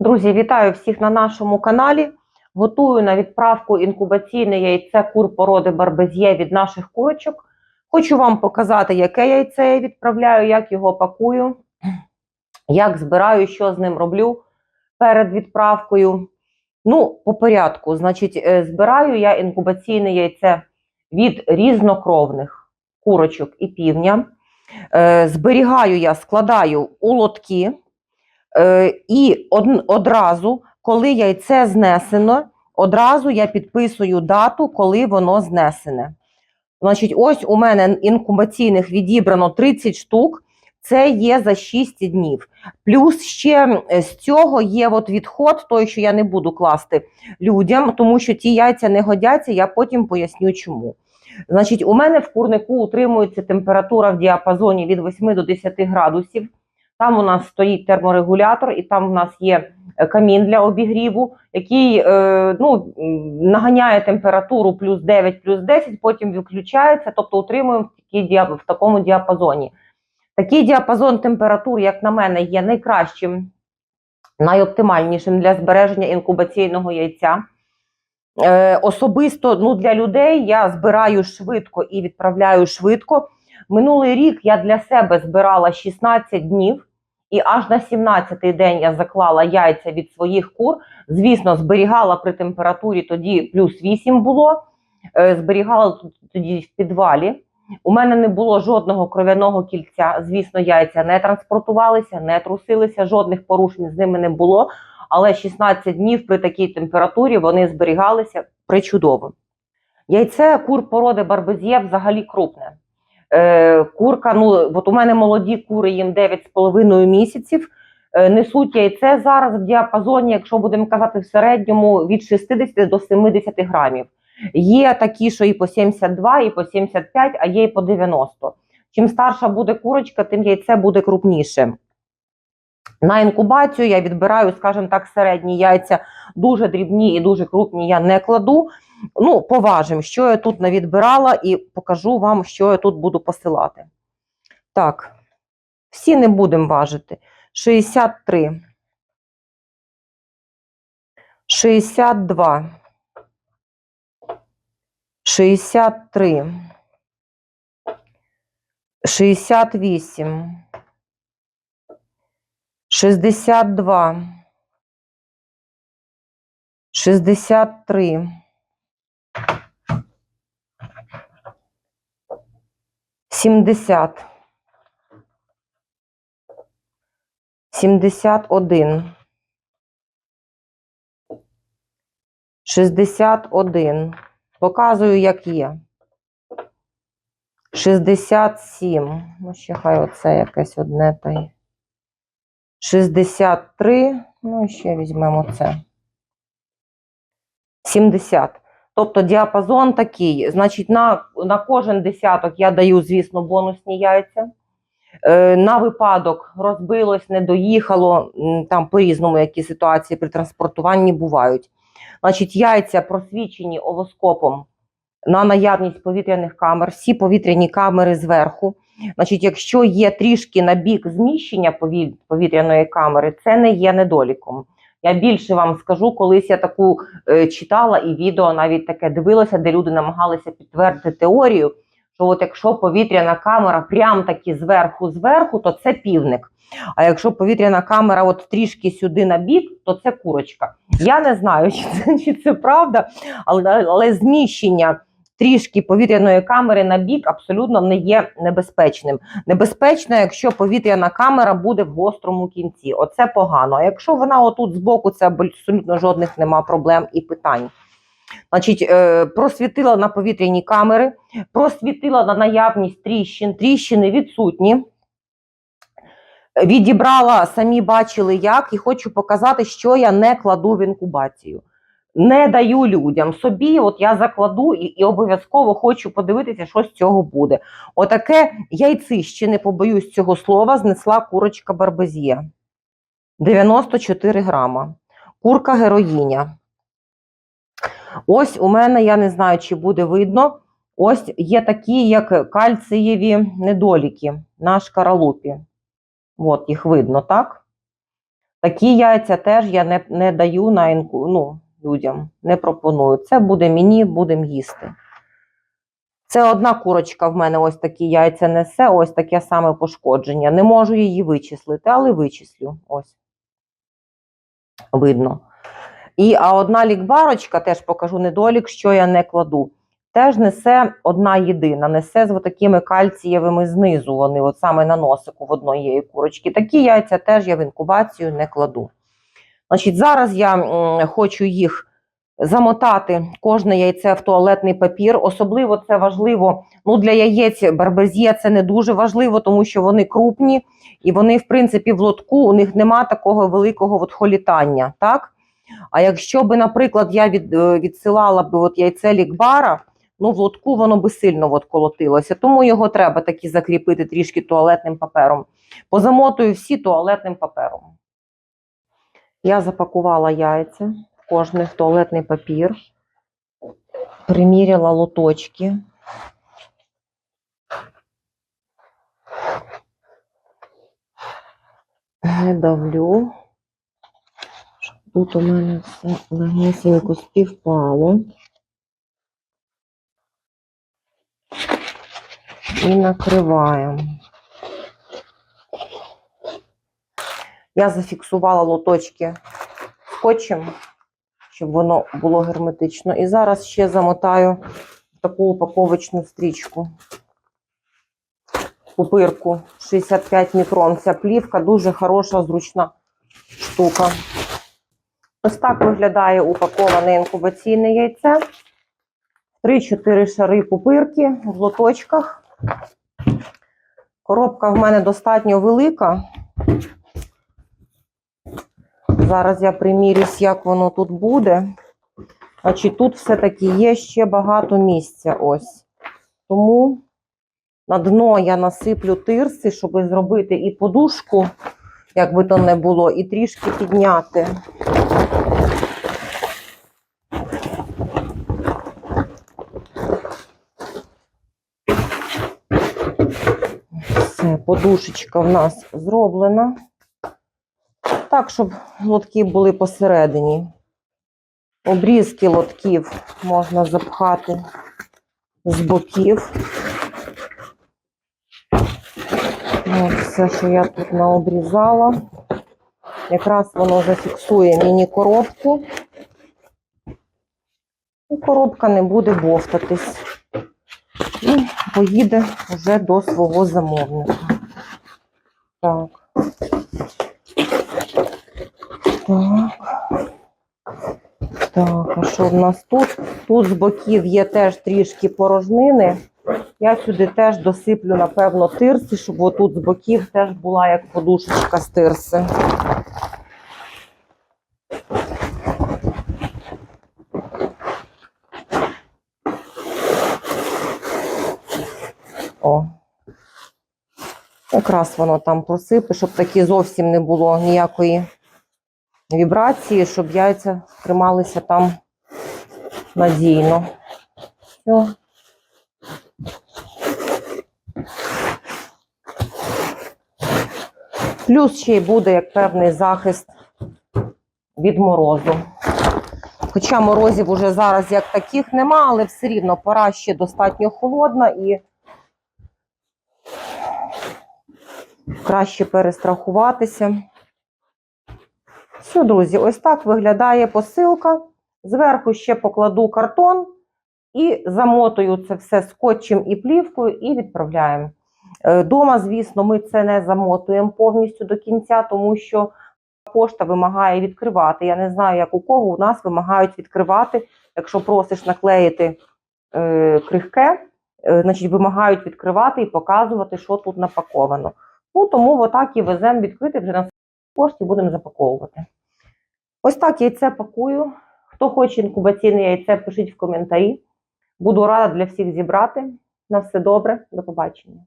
Друзі, вітаю всіх на нашому каналі. Готую на відправку інкубаційне яйце кур породи Барбез'є від наших курочок. Хочу вам показати, яке яйце я відправляю, як його пакую, як збираю, що з ним роблю перед відправкою. Ну, по порядку, значить, е, збираю я інкубаційне яйце від різнокровних курочок і півня. Е, Зберігаю я, складаю у лотки. Е, і од, одразу, коли яйце знесено, одразу я підписую дату, коли воно знесене. Значить, ось у мене інкубаційних відібрано 30 штук. Це є за 6 днів. Плюс ще з цього є от відход, той, що я не буду класти людям, тому що ті яйця не годяться, я потім поясню чому. Значить, у мене в курнику утримується температура в діапазоні від 8 до 10 градусів. Там у нас стоїть терморегулятор, і там у нас є е, камін для обігріву, який е, ну, наганяє температуру плюс 9, плюс 10, потім виключається, тобто утримуємо в, такому діапазоні. Такий діапазон температур, як на мене, є найкращим, найоптимальнішим для збереження інкубаційного яйця. Е, особисто ну, для людей я збираю швидко і відправляю швидко. Минулий рік я для себе збирала 16 днів, і аж на 17-й день я заклала яйця від своїх кур. Звісно, зберігала при температурі тоді плюс 8 було. е, Зберігала тоді в підвалі. У мене не було жодного кров'яного кільця. Звісно, яйця не транспортувалися, не трусилися, жодних порушень з ними не було. Але 16 днів при такій температурі вони зберігалися причудово. Яйце кур породи барбезє взагалі крупне. Е, курка, ну от у мене молоді кури, їм 9,5 місяців. Е, несуть яйце зараз в діапазоні, якщо будемо казати в середньому, від 60 до 70 грамів. Є такі, що і по 72, і по 75, а є і по 90. Чим старша буде курочка, тим яйце буде крупніше. На інкубацію я відбираю, скажімо так, середні яйця, дуже дрібні і дуже крупні я не кладу. Ну, поважимо, що я тут навідбирала, і покажу вам, що я тут буду посилати. Так, всі не будемо важити. 63. 62. 63. 68. 62. 63. 70. 71. 61. Показую, як є. 67. Ну, ще хай оце якесь одне та й. 63. Ну, і ще візьмемо це. 70. Тобто діапазон такий. Значить, на, на кожен десяток я даю, звісно, бонусні яйця. Е, на випадок розбилось, не доїхало, там по-різному які ситуації при транспортуванні бувають. Значить, яйця просвічені овоскопом на наявність повітряних камер, всі повітряні камери зверху. Значить, якщо є трішки на бік зміщення повітряної камери, це не є недоліком. Я більше вам скажу, колись я таку е, читала і відео навіть таке дивилася, де люди намагалися підтвердити теорію, що от якщо повітряна камера прям таки зверху зверху, то це півник. А якщо повітряна камера от трішки сюди на бік, то це курочка. Я не знаю, чи це, чи це правда, але, але зміщення трішки повітряної камери на бік абсолютно не є небезпечним. Небезпечно, якщо повітряна камера буде в гострому кінці. Оце погано. А якщо вона отут збоку, це абсолютно жодних нема проблем і питань. Значить, е, просвітила на повітряні камери, просвітила на наявність тріщин, тріщини відсутні. Відібрала, самі бачили як, і хочу показати, що я не кладу в інкубацію. Не даю людям собі, от я закладу і, і обов'язково хочу подивитися, що з цього буде. Отаке яйцище, не побоюсь цього слова, знесла курочка Барбезє. 94 грама. Курка героїня. Ось у мене, я не знаю, чи буде видно. Ось є такі, як кальцієві недоліки на шкаралупі. От їх видно, так? Такі яйця теж я не, не даю на інку, ну, людям, не пропоную. Це буде мені, будемо їсти. Це одна курочка в мене ось такі яйця несе, ось таке саме пошкодження. Не можу її вичислити, але вичислю. Ось. Видно. І, а одна лікбарочка, теж покажу недолік, що я не кладу. Теж несе одна єдина, несе з такими кальцієвими знизу. Вони от саме на носику в одної курочки. Такі яйця теж я в інкубацію не кладу. Значить, зараз я хочу їх замотати кожне яйце в туалетний папір. Особливо це важливо ну, для яєць барбезє це не дуже важливо, тому що вони крупні і вони, в принципі, в лотку у них нема такого великого от холітання. Так? А якщо би, наприклад, я від, е, відсилала би от яйце лікбара, ну в лотку воно би сильно от колотилося. Тому його треба таки закріпити трішки туалетним папером. Позамотую всі туалетним папером. Я запакувала яйця в кожний туалетний папір, приміряла лоточки. Не давлю. Тут у мене все легесенько співпало. І накриваємо. Я зафіксувала лоточки скотчем, щоб воно було герметично. І зараз ще замотаю таку упаковочну стрічку. Пупирку 65 мікрон. Ця плівка дуже хороша, зручна штука. Ось так виглядає упаковане інкубаційне яйце. 3-4 шари пупирки в лоточках. Коробка в мене достатньо велика. Зараз я примірюсь, як воно тут буде. Значить, тут все-таки є ще багато місця. Ось. Тому на дно я насиплю тирси, щоб зробити і подушку, як би то не було, і трішки підняти. Все, подушечка в нас зроблена. Так, щоб лотки були посередині. Обрізки лотків можна запхати з боків. Ось все, що я тут наобрізала. Якраз воно зафіксує міні-коробку. І коробка не буде бовтатись. І поїде вже до свого замовника. Так. Так. Так, а що в нас тут? Тут з боків є теж трішки порожнини. Я сюди теж досиплю, напевно, тирси, щоб отут з боків теж була як подушечка з тирси. О. Якраз воно там просипе, щоб таки зовсім не було ніякої вібрації, щоб яйця трималися там надійно. Все. Плюс ще й буде як певний захист від морозу. Хоча морозів уже зараз як таких нема, але все рівно пора ще достатньо холодна і краще перестрахуватися. Все, друзі, ось так виглядає посилка. Зверху ще покладу картон і замотую це все скотчем і плівкою і відправляємо. Е, Дома, звісно, ми це не замотуємо повністю до кінця, тому що пошта вимагає відкривати. Я не знаю, як у кого у нас вимагають відкривати. Якщо просиш наклеїти е, крихке, е, значить вимагають відкривати і показувати, що тут напаковано. Ну, тому отак і веземо відкрити вже на пошті будемо запаковувати. Ось так яйце пакую. Хто хоче інкубаційне яйце, пишіть в коментарі. Буду рада для всіх зібрати. На все добре, до побачення.